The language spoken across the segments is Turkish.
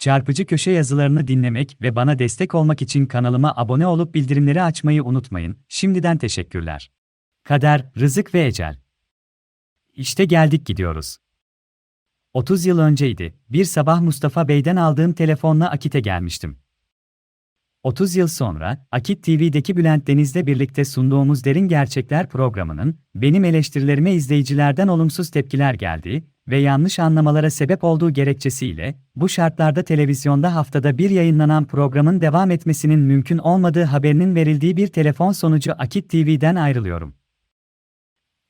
Çarpıcı köşe yazılarını dinlemek ve bana destek olmak için kanalıma abone olup bildirimleri açmayı unutmayın. Şimdiden teşekkürler. Kader, rızık ve ecel. İşte geldik gidiyoruz. 30 yıl önceydi. Bir sabah Mustafa Bey'den aldığım telefonla Akit'e gelmiştim. 30 yıl sonra, Akit TV'deki Bülent Deniz'le birlikte sunduğumuz Derin Gerçekler programının, benim eleştirilerime izleyicilerden olumsuz tepkiler geldiği ve yanlış anlamalara sebep olduğu gerekçesiyle, bu şartlarda televizyonda haftada bir yayınlanan programın devam etmesinin mümkün olmadığı haberinin verildiği bir telefon sonucu Akit TV'den ayrılıyorum.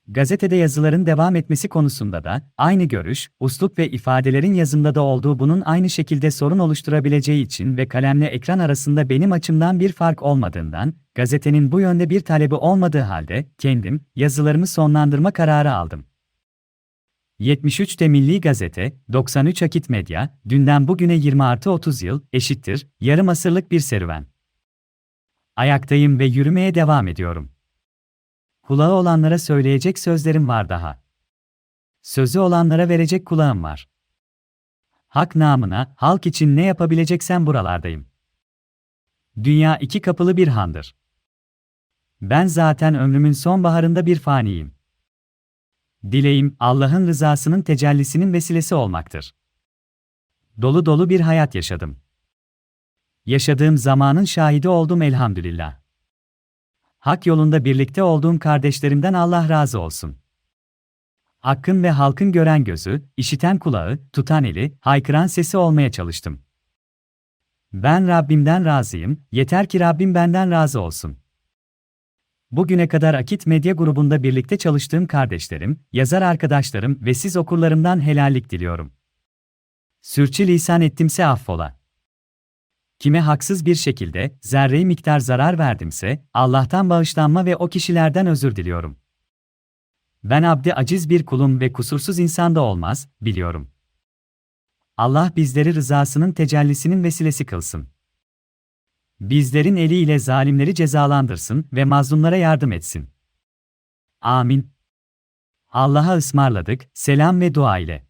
Gazetede yazıların devam etmesi konusunda da aynı görüş, usluk ve ifadelerin yazımda da olduğu bunun aynı şekilde sorun oluşturabileceği için ve kalemle ekran arasında benim açımdan bir fark olmadığından, gazetenin bu yönde bir talebi olmadığı halde kendim yazılarımı sonlandırma kararı aldım. 73'te Milli Gazete, 93 Akit Medya, dünden bugüne 20 artı 30 yıl, eşittir, yarım asırlık bir serüven. Ayaktayım ve yürümeye devam ediyorum. Kulağı olanlara söyleyecek sözlerim var daha. Sözü olanlara verecek kulağım var. Hak namına, halk için ne yapabileceksen buralardayım. Dünya iki kapılı bir handır. Ben zaten ömrümün sonbaharında bir faniyim. Dileğim, Allah'ın rızasının tecellisinin vesilesi olmaktır. Dolu dolu bir hayat yaşadım. Yaşadığım zamanın şahidi oldum elhamdülillah. Hak yolunda birlikte olduğum kardeşlerimden Allah razı olsun. Hakkın ve halkın gören gözü, işiten kulağı, tutan eli, haykıran sesi olmaya çalıştım. Ben Rabbimden razıyım, yeter ki Rabbim benden razı olsun. Bugüne kadar Akit Medya grubunda birlikte çalıştığım kardeşlerim, yazar arkadaşlarım ve siz okurlarımdan helallik diliyorum. Sürçülisan ettimse affola. Kime haksız bir şekilde zerre miktar zarar verdimse Allah'tan bağışlanma ve o kişilerden özür diliyorum. Ben abdi aciz bir kulum ve kusursuz insan da olmaz, biliyorum. Allah bizleri rızasının tecellisinin vesilesi kılsın. Bizlerin eliyle zalimleri cezalandırsın ve mazlumlara yardım etsin. Amin. Allah'a ısmarladık, selam ve dua ile.